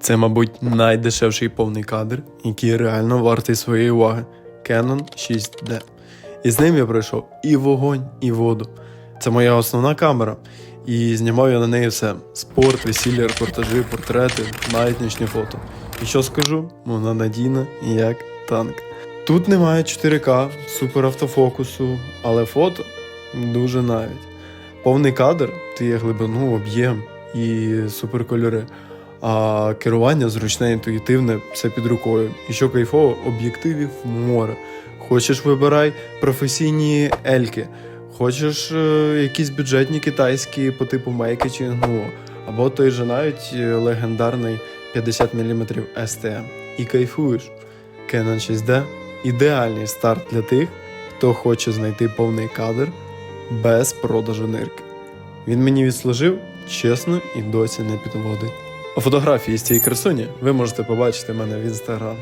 Це, мабуть, найдешевший повний кадр, який реально вартий своєї уваги. Canon 6D. І з ним я пройшов і вогонь, і воду. Це моя основна камера. І знімав я на неї все: спорт, весілля, репортажі, портрети, навіть нічні фото. І що скажу, вона надійна як танк. Тут немає 4К, супер автофокусу, але фото дуже навіть. Повний кадр, ти є глибину, об'єм і суперкольори. А керування зручне, інтуїтивне, все під рукою. І що кайфово, об'єктивів море. Хочеш вибирай професійні ельки, хочеш е, якісь бюджетні китайські по типу Мейки чи Інгуо, або той же навіть е, легендарний 50 мм STM. І кайфуєш. Canon 6D ідеальний старт для тих, хто хоче знайти повний кадр без продажу нирки. Він мені відслужив чесно і досі не підводить. Фотографії з цієї красуні ви можете побачити в мене в інстаграм.